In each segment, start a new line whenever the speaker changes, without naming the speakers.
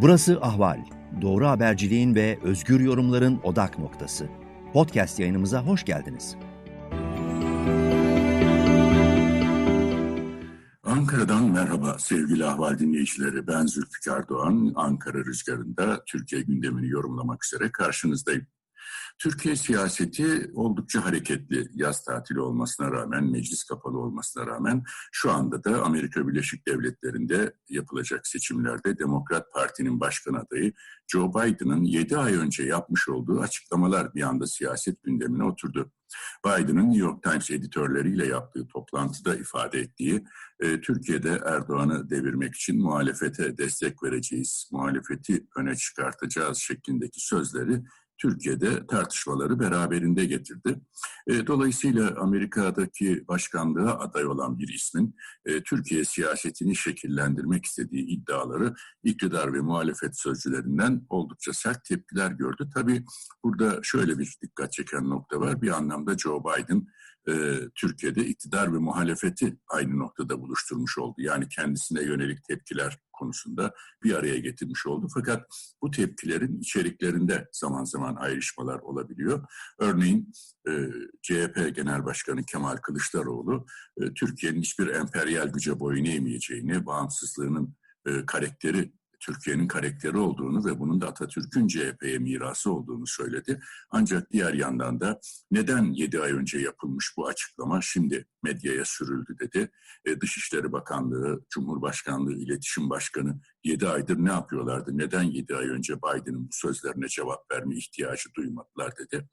Burası Ahval. Doğru haberciliğin ve özgür yorumların odak noktası. Podcast yayınımıza hoş geldiniz.
Ankara'dan merhaba sevgili Ahval dinleyicileri. Ben Zülfikar Doğan. Ankara Rüzgarı'nda Türkiye gündemini yorumlamak üzere karşınızdayım. Türkiye siyaseti oldukça hareketli. Yaz tatili olmasına rağmen, meclis kapalı olmasına rağmen şu anda da Amerika Birleşik Devletleri'nde yapılacak seçimlerde Demokrat Parti'nin başkan adayı Joe Biden'ın 7 ay önce yapmış olduğu açıklamalar bir anda siyaset gündemine oturdu. Biden'ın New York Times editörleriyle yaptığı toplantıda ifade ettiği e, Türkiye'de Erdoğan'ı devirmek için muhalefete destek vereceğiz, muhalefeti öne çıkartacağız şeklindeki sözleri Türkiye'de tartışmaları beraberinde getirdi. E, dolayısıyla Amerika'daki başkanlığa aday olan bir ismin e, Türkiye siyasetini şekillendirmek istediği iddiaları iktidar ve muhalefet sözcülerinden oldukça sert tepkiler gördü. Tabii burada şöyle bir dikkat çeken nokta var. Bir anlamda Joe Biden e, Türkiye'de iktidar ve muhalefeti aynı noktada buluşturmuş oldu. Yani kendisine yönelik tepkiler konusunda bir araya getirmiş oldu. Fakat bu tepkilerin içeriklerinde zaman zaman ayrışmalar olabiliyor. Örneğin e, CHP Genel Başkanı Kemal Kılıçdaroğlu e, Türkiye'nin hiçbir emperyal güce boyun eğmeyeceğini, bağımsızlığının e, karakteri Türkiye'nin karakteri olduğunu ve bunun da Atatürk'ün CHP'ye mirası olduğunu söyledi. Ancak diğer yandan da neden 7 ay önce yapılmış bu açıklama şimdi medyaya sürüldü dedi. E, Dışişleri Bakanlığı, Cumhurbaşkanlığı, İletişim Başkanı 7 aydır ne yapıyorlardı? Neden 7 ay önce Biden'ın bu sözlerine cevap verme ihtiyacı duymadılar dedi.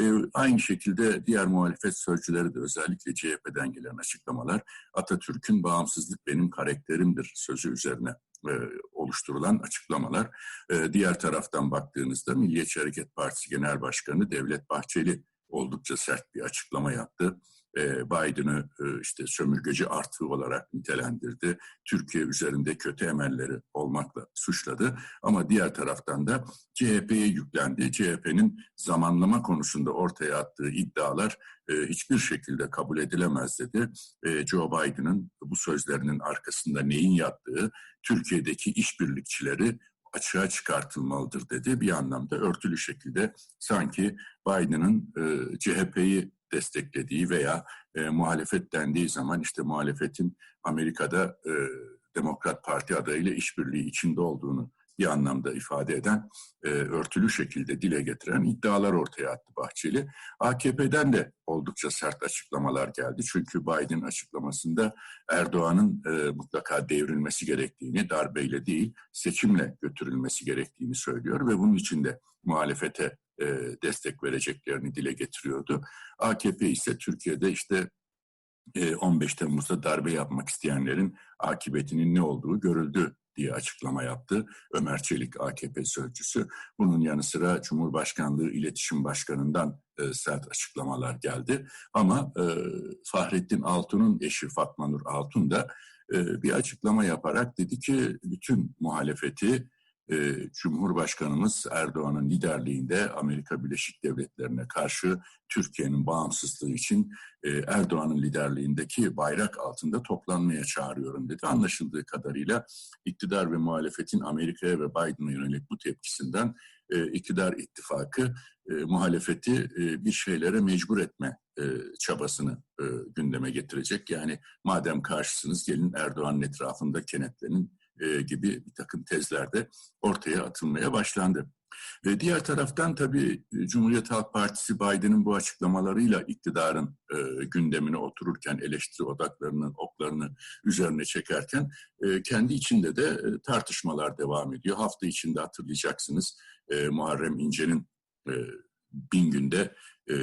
E, aynı şekilde diğer muhalefet sözcüleri de özellikle CHP'den gelen açıklamalar Atatürk'ün bağımsızlık benim karakterimdir sözü üzerine e, oluşturulan açıklamalar. E, diğer taraftan baktığınızda Milliyetçi Hareket Partisi Genel Başkanı Devlet Bahçeli oldukça sert bir açıklama yaptı. E, Biden'ı e, işte sömürgeci artığı olarak nitelendirdi. Türkiye üzerinde kötü emelleri olmakla suçladı. Ama diğer taraftan da CHP'ye yüklendi. CHP'nin zamanlama konusunda ortaya attığı iddialar e, hiçbir şekilde kabul edilemez dedi. Joe Biden'ın bu sözlerinin arkasında neyin yattığı, Türkiye'deki işbirlikçileri açığa çıkartılmalıdır dedi. Bir anlamda örtülü şekilde sanki Biden'ın e, CHP'yi desteklediği veya e, muhalefet dendiği zaman işte muhalefetin Amerika'da e, Demokrat Parti adayıyla işbirliği içinde olduğunu bir anlamda ifade eden, e, örtülü şekilde dile getiren iddialar ortaya attı Bahçeli. AKP'den de oldukça sert açıklamalar geldi. Çünkü Biden açıklamasında Erdoğan'ın e, mutlaka devrilmesi gerektiğini, darbeyle değil seçimle götürülmesi gerektiğini söylüyor ve bunun için de muhalefete e, destek vereceklerini dile getiriyordu. AKP ise Türkiye'de işte 15 e, Temmuz'da darbe yapmak isteyenlerin akıbetinin ne olduğu görüldü diye açıklama yaptı Ömer Çelik AKP sözcüsü. Bunun yanı sıra Cumhurbaşkanlığı İletişim Başkanı'ndan e, sert açıklamalar geldi. Ama e, Fahrettin Altun'un eşi Fatma Nur Altun da e, bir açıklama yaparak dedi ki bütün muhalefeti e, Cumhurbaşkanımız Erdoğan'ın liderliğinde Amerika Birleşik Devletleri'ne karşı Türkiye'nin bağımsızlığı için e, Erdoğan'ın liderliğindeki bayrak altında toplanmaya çağırıyorum dedi. Anlaşıldığı kadarıyla iktidar ve muhalefetin Amerika'ya ve Biden'a yönelik bu tepkisinden e, iktidar ittifakı e, muhalefeti e, bir şeylere mecbur etme e, çabasını e, gündeme getirecek. Yani madem karşısınız gelin Erdoğan'ın etrafında kenetlenin e, gibi bir takım tezlerde ortaya atılmaya başlandı. E, diğer taraftan tabii e, Cumhuriyet Halk Partisi Biden'ın bu açıklamalarıyla iktidarın e, gündemine otururken eleştiri odaklarının oklarını üzerine çekerken e, kendi içinde de e, tartışmalar devam ediyor. Hafta içinde hatırlayacaksınız e, Muharrem İnce'nin e, bin günde e,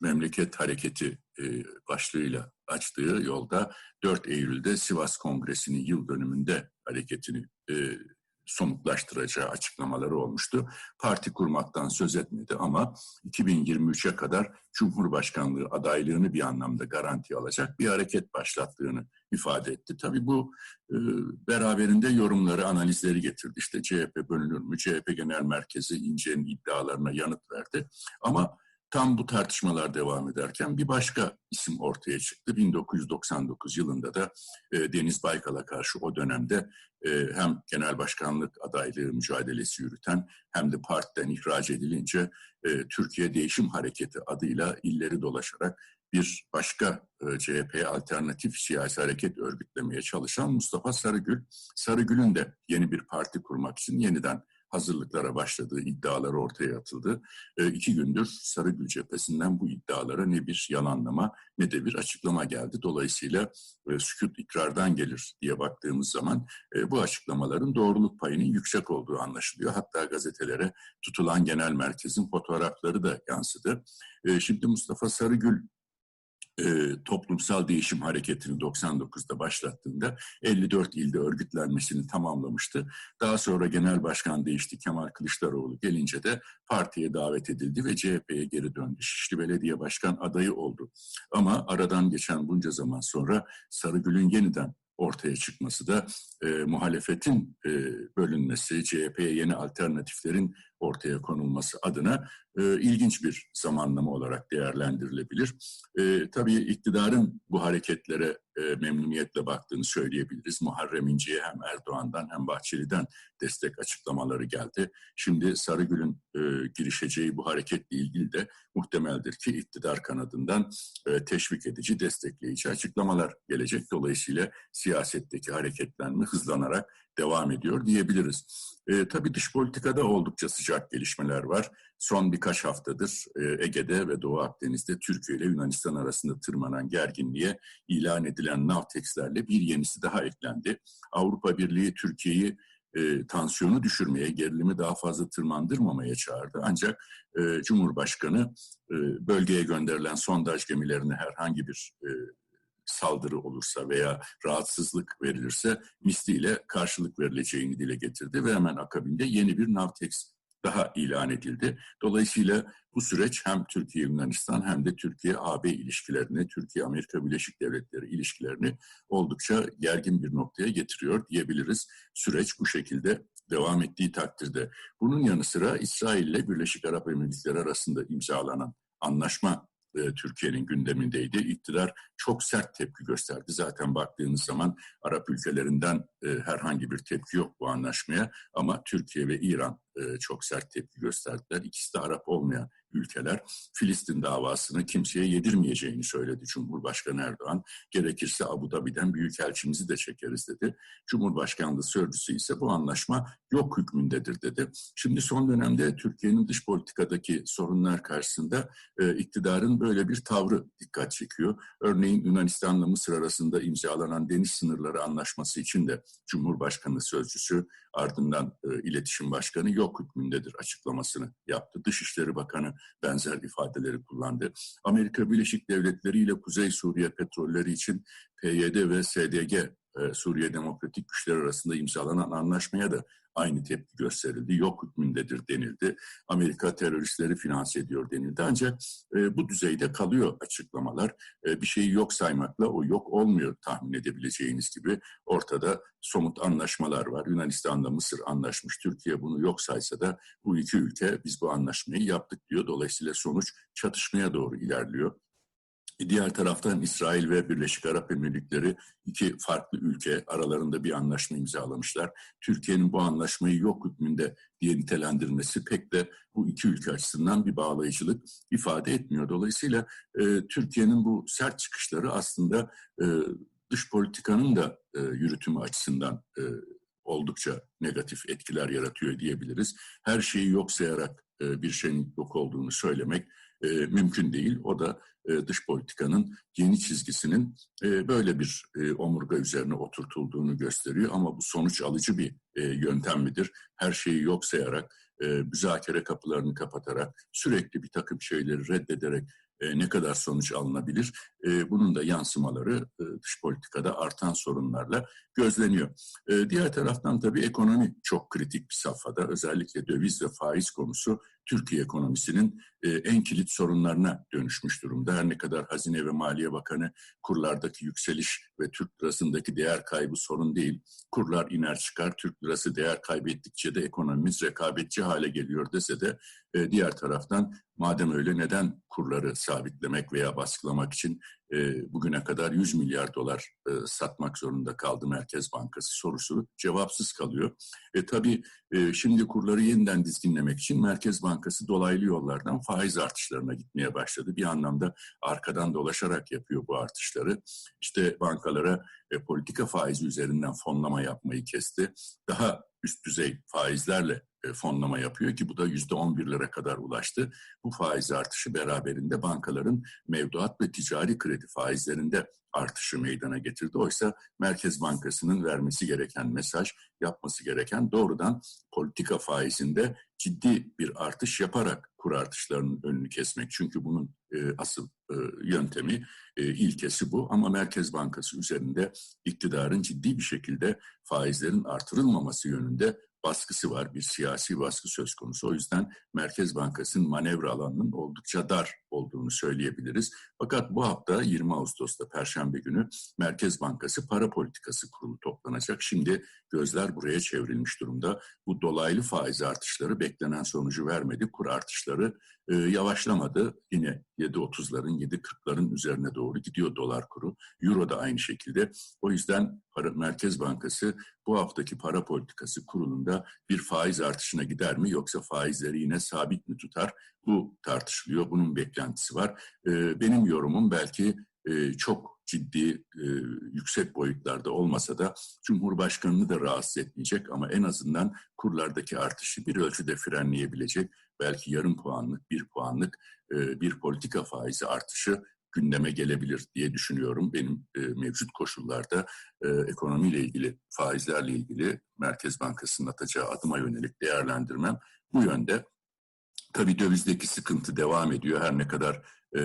memleket hareketi e, başlığıyla açtığı yolda 4 Eylül'de Sivas Kongresi'nin yıl dönümünde hareketini e, somutlaştıracağı açıklamaları olmuştu. Parti kurmaktan söz etmedi ama 2023'e kadar Cumhurbaşkanlığı adaylığını bir anlamda garanti alacak bir hareket başlattığını ifade etti. Tabii bu e, beraberinde yorumları, analizleri getirdi. İşte CHP bölünür mü? CHP Genel Merkezi İnce'nin iddialarına yanıt verdi. Ama tam bu tartışmalar devam ederken bir başka isim ortaya çıktı. 1999 yılında da e, Deniz Baykal'a karşı o dönemde e, hem genel başkanlık adaylığı mücadelesi yürüten hem de partiden ihraç edilince e, Türkiye Değişim Hareketi adıyla illeri dolaşarak bir başka e, CHP'ye alternatif siyasi hareket örgütlemeye çalışan Mustafa Sarıgül. Sarıgül'ün de yeni bir parti kurmak için yeniden hazırlıklara başladığı iddialar ortaya atıldı. E, iki gündür Sarıgül cephesinden bu iddialara ne bir yalanlama ne de bir açıklama geldi. Dolayısıyla e, sükut ikrardan gelir diye baktığımız zaman e, bu açıklamaların doğruluk payının yüksek olduğu anlaşılıyor. Hatta gazetelere tutulan genel merkezin fotoğrafları da yansıdı. E, şimdi Mustafa Sarıgül e, toplumsal değişim hareketini 99'da başlattığında 54 ilde örgütlenmesini tamamlamıştı. Daha sonra genel başkan değişti Kemal Kılıçdaroğlu gelince de partiye davet edildi ve CHP'ye geri döndü. Şişli Belediye Başkan adayı oldu. Ama aradan geçen bunca zaman sonra Sarıgül'ün yeniden ortaya çıkması da e, muhalefetin e, bölünmesi, CHP'ye yeni alternatiflerin ortaya konulması adına e, ilginç bir zamanlama olarak değerlendirilebilir. E, tabii iktidarın bu hareketlere e, memnuniyetle baktığını söyleyebiliriz. Muharrem İnce'ye hem Erdoğan'dan hem Bahçeli'den destek açıklamaları geldi. Şimdi Sarıgül'ün e, girişeceği bu hareketle ilgili de muhtemeldir ki iktidar kanadından e, teşvik edici, destekleyici açıklamalar gelecek. Dolayısıyla siyasetteki hareketlenme hızlanarak devam ediyor diyebiliriz. E, tabii dış politikada oldukça sıcak gelişmeler var. Son birkaç haftadır e, Ege'de ve Doğu Akdeniz'de Türkiye ile Yunanistan arasında tırmanan gerginliğe ilan edilen Navtex'lerle bir yenisi daha eklendi. Avrupa Birliği Türkiye'yi e, tansiyonu düşürmeye, gerilimi daha fazla tırmandırmamaya çağırdı. Ancak e, Cumhurbaşkanı e, bölgeye gönderilen sondaj gemilerine herhangi bir e, saldırı olursa veya rahatsızlık verilirse misliyle karşılık verileceğini dile getirdi ve hemen akabinde yeni bir Navtex daha ilan edildi. Dolayısıyla bu süreç hem Türkiye-Yunanistan hem de Türkiye-AB ilişkilerini, Türkiye-Amerika Birleşik Devletleri ilişkilerini oldukça gergin bir noktaya getiriyor diyebiliriz. Süreç bu şekilde devam ettiği takdirde. Bunun yanı sıra İsrail ile Birleşik Arap Emirlikleri arasında imzalanan anlaşma e, Türkiye'nin gündemindeydi. İktidar çok sert tepki gösterdi. Zaten baktığınız zaman Arap ülkelerinden e, herhangi bir tepki yok bu anlaşmaya ama Türkiye ve İran e, çok sert tepki gösterdiler. İkisi de Arap olmayan ülkeler Filistin davasını kimseye yedirmeyeceğini söyledi Cumhurbaşkanı Erdoğan. Gerekirse Abu Dhabi'den büyükelçimizi de çekeriz dedi. Cumhurbaşkanlığı sözcüsü ise bu anlaşma yok hükmündedir dedi. Şimdi son dönemde Türkiye'nin dış politikadaki sorunlar karşısında e, iktidarın böyle bir tavrı dikkat çekiyor. Örneğin Yunanistan'la Mısır arasında imzalanan deniz sınırları anlaşması için de Cumhurbaşkanı sözcüsü ardından e, iletişim başkanı yok hükmündedir açıklamasını yaptı. Dışişleri Bakanı benzer ifadeleri kullandı. Amerika Birleşik Devletleri ile Kuzey Suriye petrolleri için PYD ve SDG Suriye Demokratik Güçler arasında imzalanan anlaşmaya da aynı tepki gösterildi. Yok hükmündedir denildi. Amerika teröristleri finanse ediyor denildi. Ancak e, bu düzeyde kalıyor açıklamalar. E, bir şeyi yok saymakla o yok olmuyor tahmin edebileceğiniz gibi. Ortada somut anlaşmalar var. Yunanistan'la Mısır anlaşmış. Türkiye bunu yok saysa da bu iki ülke biz bu anlaşmayı yaptık diyor. Dolayısıyla sonuç çatışmaya doğru ilerliyor. Diğer taraftan İsrail ve Birleşik Arap Emirlikleri iki farklı ülke aralarında bir anlaşma imzalamışlar. Türkiye'nin bu anlaşmayı yok hükmünde diye nitelendirmesi pek de bu iki ülke açısından bir bağlayıcılık ifade etmiyor. Dolayısıyla e, Türkiye'nin bu sert çıkışları aslında e, dış politikanın da e, yürütümü açısından e, oldukça negatif etkiler yaratıyor diyebiliriz. Her şeyi yok sayarak e, bir şeyin yok olduğunu söylemek e, mümkün değil. O da e, dış politikanın yeni çizgisinin e, böyle bir e, omurga üzerine oturtulduğunu gösteriyor. Ama bu sonuç alıcı bir e, yöntem midir? Her şeyi yok sayarak, e, müzakere kapılarını kapatarak, sürekli bir takım şeyleri reddederek e, ne kadar sonuç alınabilir? E, bunun da yansımaları e, dış politikada artan sorunlarla gözleniyor. E, diğer taraftan tabii ekonomi çok kritik bir safhada. Özellikle döviz ve faiz konusu Türkiye ekonomisinin e, en kilit sorunlarına dönüşmüş durumda. Her ne kadar Hazine ve Maliye Bakanı kurlardaki yükseliş ve Türk lirasındaki değer kaybı sorun değil. Kurlar iner çıkar, Türk lirası değer kaybettikçe de ekonomimiz rekabetçi hale geliyor dese de e, diğer taraftan madem öyle neden kurları sabitlemek veya baskılamak için e, bugüne kadar 100 milyar dolar e, satmak zorunda kaldı Merkez Bankası sorusu cevapsız kalıyor. E, tabii e, şimdi kurları yeniden dizginlemek için Merkez Bankası dolaylı yollardan faiz artışlarına gitmeye başladı. Bir anlamda arkadan dolaşarak yapıyor bu artışları. İşte bankalara e, politika faizi üzerinden fonlama yapmayı kesti. Daha üst düzey faizlerle fonlama yapıyor ki bu da yüzde on birlere kadar ulaştı. Bu faiz artışı beraberinde bankaların mevduat ve ticari kredi faizlerinde artışı meydana getirdi. Oysa Merkez Bankası'nın vermesi gereken mesaj, yapması gereken doğrudan politika faizinde ciddi bir artış yaparak kur artışlarının önünü kesmek. Çünkü bunun e, asıl e, yöntemi, e, ilkesi bu. Ama Merkez Bankası üzerinde iktidarın ciddi bir şekilde faizlerin artırılmaması yönünde baskısı var, bir siyasi baskı söz konusu. O yüzden Merkez Bankası'nın manevra alanının oldukça dar olduğunu söyleyebiliriz. Fakat bu hafta 20 Ağustos'ta Perşembe günü Merkez Bankası Para Politikası Kurulu toplanacak. Şimdi gözler buraya çevrilmiş durumda. Bu dolaylı faiz artışları beklenen sonucu vermedi. Kur artışları e, yavaşlamadı. Yine 7.30'ların, 7.40'ların üzerine doğru gidiyor dolar kuru. Euro da aynı şekilde. O yüzden para, Merkez Bankası bu haftaki para politikası kurulunda bir faiz artışına gider mi yoksa faizleri yine sabit mi tutar? Bu tartışılıyor. Bunun beklentisi var. E, benim yorumum belki e, çok ciddi, e, yüksek boyutlarda olmasa da Cumhurbaşkanı'nı da rahatsız etmeyecek ama en azından kurlardaki artışı bir ölçüde frenleyebilecek belki yarım puanlık, bir puanlık e, bir politika faizi artışı gündeme gelebilir diye düşünüyorum. Benim e, mevcut koşullarda e, ekonomiyle ilgili, faizlerle ilgili Merkez Bankası'nın atacağı adıma yönelik değerlendirmem bu yönde. Tabii dövizdeki sıkıntı devam ediyor. Her ne kadar e,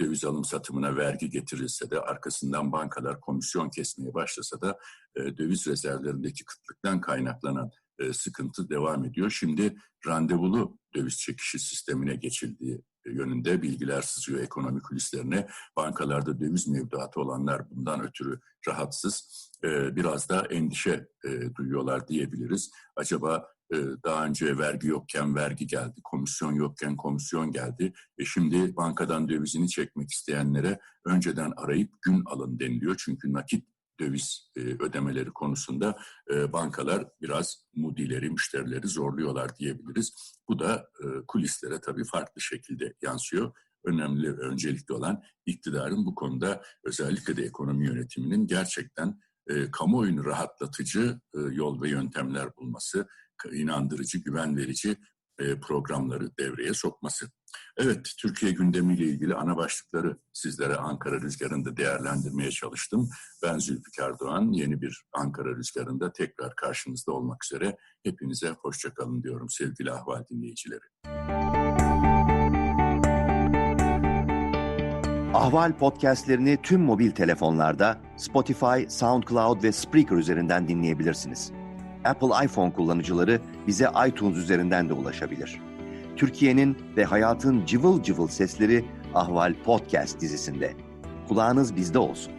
döviz alım satımına vergi getirilse de arkasından bankalar komisyon kesmeye başlasa da e, döviz rezervlerindeki kıtlıktan kaynaklanan e, sıkıntı devam ediyor. Şimdi randevulu döviz çekişi sistemine geçildiği yönünde bilgiler sızıyor ekonomi kulislerine. Bankalarda döviz mevduatı olanlar bundan ötürü rahatsız. E, biraz da endişe e, duyuyorlar diyebiliriz. Acaba e, daha önce vergi yokken vergi geldi, komisyon yokken komisyon geldi. E şimdi bankadan dövizini çekmek isteyenlere önceden arayıp gün alın deniliyor. Çünkü nakit döviz e, ödemeleri konusunda e, bankalar biraz mudileri, müşterileri zorluyorlar diyebiliriz. Bu da e, kulislere tabii farklı şekilde yansıyor. Önemli, öncelikli olan iktidarın bu konuda özellikle de ekonomi yönetiminin gerçekten e, kamuoyunu rahatlatıcı e, yol ve yöntemler bulması, inandırıcı, güven verici e, programları devreye sokması. Evet, Türkiye gündemiyle ilgili ana başlıkları sizlere Ankara Rüzgarı'nda değerlendirmeye çalıştım. Ben Zülfikar Doğan, yeni bir Ankara Rüzgarı'nda tekrar karşınızda olmak üzere. Hepinize hoşçakalın diyorum sevgili ahval dinleyicileri.
Ahval podcastlerini tüm mobil telefonlarda Spotify, SoundCloud ve Spreaker üzerinden dinleyebilirsiniz. Apple iPhone kullanıcıları bize iTunes üzerinden de ulaşabilir. Türkiye'nin ve hayatın cıvıl cıvıl sesleri Ahval Podcast dizisinde. Kulağınız bizde olsun.